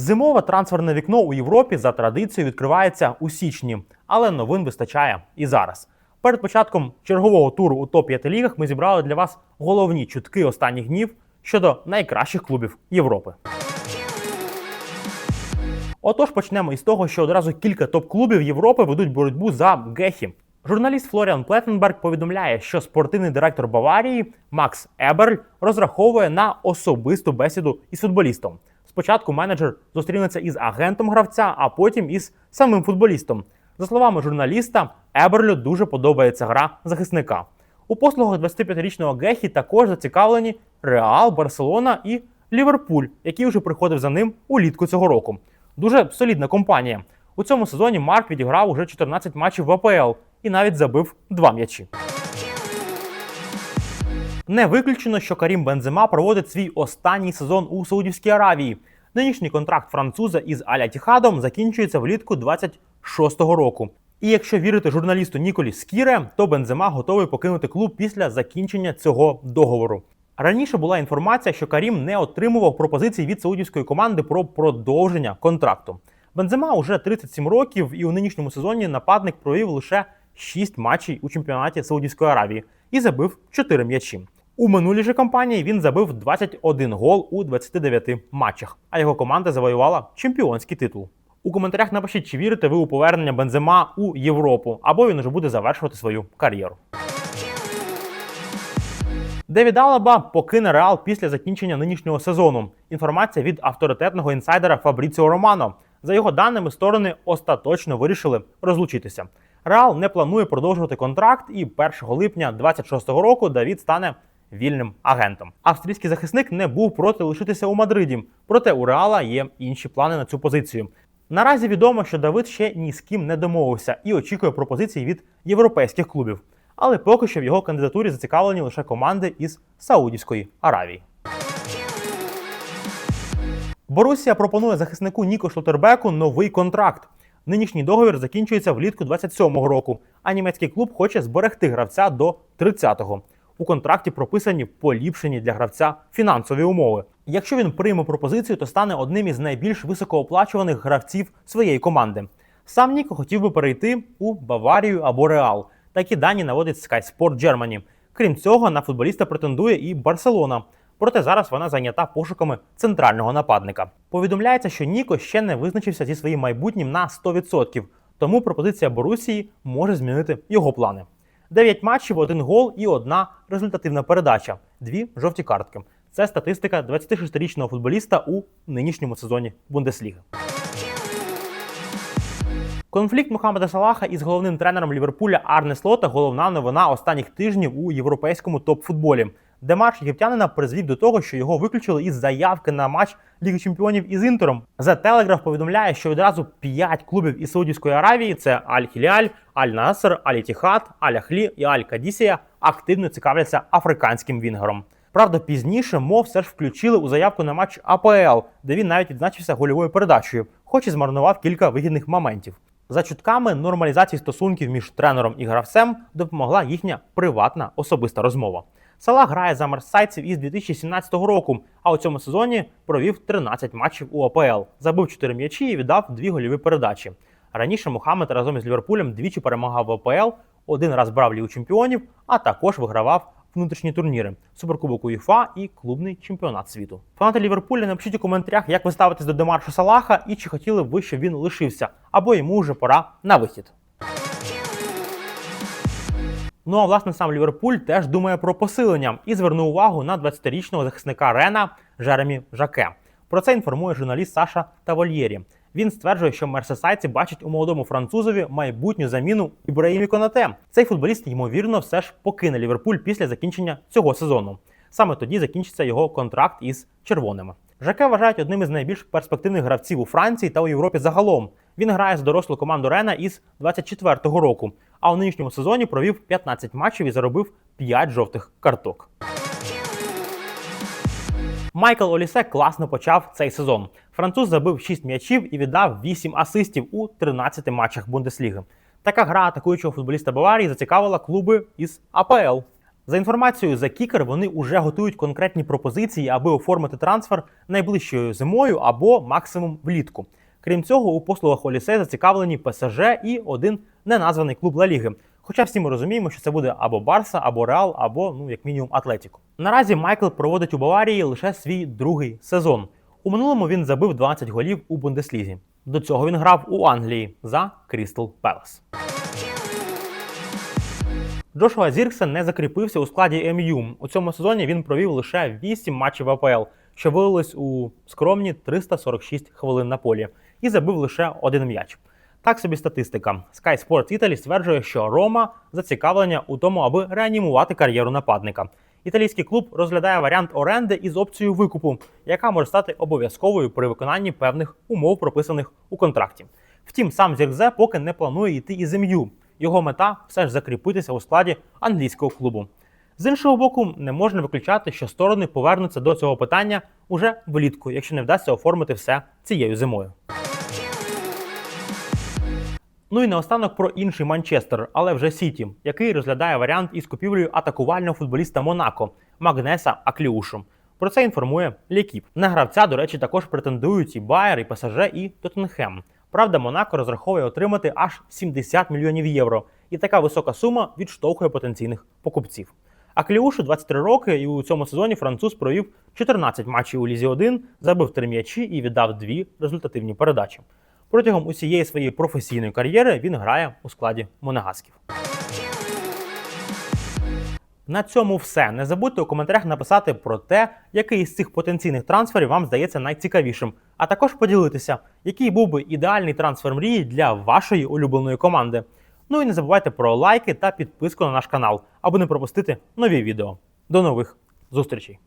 Зимове трансферне вікно у Європі за традицією відкривається у січні, але новин вистачає і зараз. Перед початком чергового туру у топ-5 лігах ми зібрали для вас головні чутки останніх днів щодо найкращих клубів Європи. Отож, почнемо із того, що одразу кілька топ-клубів Європи ведуть боротьбу за Гехі. Журналіст Флоріан Плетенберг повідомляє, що спортивний директор Баварії Макс Еберль розраховує на особисту бесіду із футболістом. Спочатку менеджер зустрінеться із агентом гравця, а потім із самим футболістом. За словами журналіста, Еберлю дуже подобається гра захисника. У послугах 25-річного Гехі також зацікавлені Реал, Барселона і Ліверпуль, який вже приходив за ним улітку цього року. Дуже солідна компанія. У цьому сезоні Марк відіграв уже 14 матчів в АПЛ і навіть забив два м'ячі. Не виключено, що Карім Бензема проводить свій останній сезон у Саудівській Аравії. Нинішній контракт француза із Аля Тіхадом закінчується влітку 26-го року. І якщо вірити журналісту Ніколі Скіре, то Бензема готовий покинути клуб після закінчення цього договору. Раніше була інформація, що Карім не отримував пропозицій від саудівської команди про продовження контракту. Бензема уже 37 років, і у нинішньому сезоні нападник провів лише 6 матчів у чемпіонаті Саудівської Аравії і забив 4 м'ячі. У минулій же кампанії він забив 21 гол у 29 матчах, а його команда завоювала чемпіонський титул. У коментарях напишіть, чи вірите ви у повернення Бензема у Європу, або він уже буде завершувати свою кар'єру. Девід Алаба покине Реал після закінчення нинішнього сезону. Інформація від авторитетного інсайдера Фабріціо Романо. За його даними, сторони остаточно вирішили розлучитися. Реал не планує продовжувати контракт, і 1 липня 26-го року Давід стане вільним агентом. Австрійський захисник не був проти лишитися у Мадриді, проте у Реала є інші плани на цю позицію. Наразі відомо, що Давид ще ні з ким не домовився і очікує пропозицій від європейських клубів. Але поки що в його кандидатурі зацікавлені лише команди із Саудівської Аравії. Борусія пропонує захиснику Ніко Шлотербеку новий контракт. Нинішній договір закінчується влітку 27-го року, а німецький клуб хоче зберегти гравця до 30-го. У контракті прописані поліпшені для гравця фінансові умови. Якщо він прийме пропозицію, то стане одним із найбільш високооплачуваних гравців своєї команди. Сам Ніко хотів би перейти у Баварію або Реал. Такі дані наводить Sky Sport Germany. Крім цього, на футболіста претендує і Барселона. Проте зараз вона зайнята пошуками центрального нападника. Повідомляється, що Ніко ще не визначився зі своїм майбутнім на 100%, тому пропозиція Борусії може змінити його плани. 9 матчів, один гол і одна результативна передача, дві жовті картки. Це статистика 26-річного футболіста у нинішньому сезоні Бундесліги. Конфлікт Мухаммеда Салаха із головним тренером Ліверпуля Арне Слота головна новина останніх тижнів у європейському топ-футболі. Демарш єгиптянина призвів до того, що його виключили із заявки на матч Ліги Чемпіонів із Інтером. The Telegraph повідомляє, що відразу 5 клубів із Саудівської Аравії це Аль-Хіляль, Аль-Наср, Аль-Тіхат, Аль-Ахлі і Аль-Кадісія активно цікавляться африканським вінгером. Правда, пізніше мов все ж включили у заявку на матч АПЛ, де він навіть відзначився гольовою передачею, хоч і змарнував кілька вигідних моментів. За чутками нормалізації стосунків між тренером і гравцем допомогла їхня приватна особиста розмова. Салах грає за марсайців із 2017 року, а у цьому сезоні провів 13 матчів у АПЛ, забив 4 м'ячі і віддав 2 гольові передачі. Раніше Мухаммед разом із Ліверпулем двічі перемагав в АПЛ, один раз брав Лігу чемпіонів, а також вигравав внутрішні турніри Суперкубок УЄФА і клубний чемпіонат світу. Фанати Ліверпуля напишіть у коментарях, як ви ставитесь до Демаршу Салаха і чи хотіли б ви, щоб він лишився, або йому вже пора на вихід. Ну а власне сам Ліверпуль теж думає про посилення і звернув увагу на 20-річного захисника Рена Жеремі Жаке. Про це інформує журналіст Саша Тавольєрі. Він стверджує, що мерсесайці бачать у молодому французові майбутню заміну Ібраїмі Конате. Цей футболіст, ймовірно, все ж покине Ліверпуль після закінчення цього сезону. Саме тоді закінчиться його контракт із червоними. Жаке вважають одним із найбільш перспективних гравців у Франції та у Європі загалом. Він грає за дорослу команду Рена із 24-го року, а у нинішньому сезоні провів 15 матчів і заробив 5 жовтих карток. Майкл Олісе класно почав цей сезон. Француз забив 6 м'ячів і віддав 8 асистів у 13 матчах Бундесліги. Така гра атакуючого футболіста Баварії зацікавила клуби із АПЛ. За інформацією за Кікер, вони вже готують конкретні пропозиції, аби оформити трансфер найближчою зимою або максимум влітку. Крім цього, у послугах Олісей зацікавлені ПСЖ і один неназваний клуб Ла Ліги. Хоча всі ми розуміємо, що це буде або Барса, або Реал, або ну як мінімум Атлетіко. Наразі Майкл проводить у Баварії лише свій другий сезон. У минулому він забив 20 голів у Бундеслізі. До цього він грав у Англії за Крістал Пелес. Джошуа Зірксен не закріпився у складі МЮ. У цьому сезоні він провів лише 8 матчів АПЛ, що вилились у скромні 346 хвилин на полі, і забив лише один м'яч. Так собі статистика. Sky Sports Italy стверджує, що Рома зацікавлення у тому, аби реанімувати кар'єру нападника. Італійський клуб розглядає варіант оренди із опцією викупу, яка може стати обов'язковою при виконанні певних умов, прописаних у контракті. Втім, сам Зіркзе поки не планує йти із МЮ. Його мета все ж закріпитися у складі англійського клубу. З іншого боку, не можна виключати, що сторони повернуться до цього питання уже влітку, якщо не вдасться оформити все цією зимою. Ну і наостанок про інший Манчестер, але вже Сіті, який розглядає варіант із купівлею атакувального футболіста Монако Магнеса Акліушу. Про це інформує Лікіп. На гравця, до речі, також претендують і Байер, і ПСЖ, і Тоттенхем. Правда, Монако розраховує отримати аж 70 мільйонів євро, і така висока сума відштовхує потенційних покупців. А Кліушу 23 роки, і у цьому сезоні француз провів 14 матчів у Лізі 1, забив 3 м'ячі і віддав дві результативні передачі. Протягом усієї своєї професійної кар'єри він грає у складі Монегасків. На цьому все. Не забудьте у коментарях написати про те, який із цих потенційних трансферів вам здається найцікавішим, а також поділитися, який був би ідеальний трансфер мрії для вашої улюбленої команди. Ну і не забувайте про лайки та підписку на наш канал, аби не пропустити нові відео. До нових зустрічей!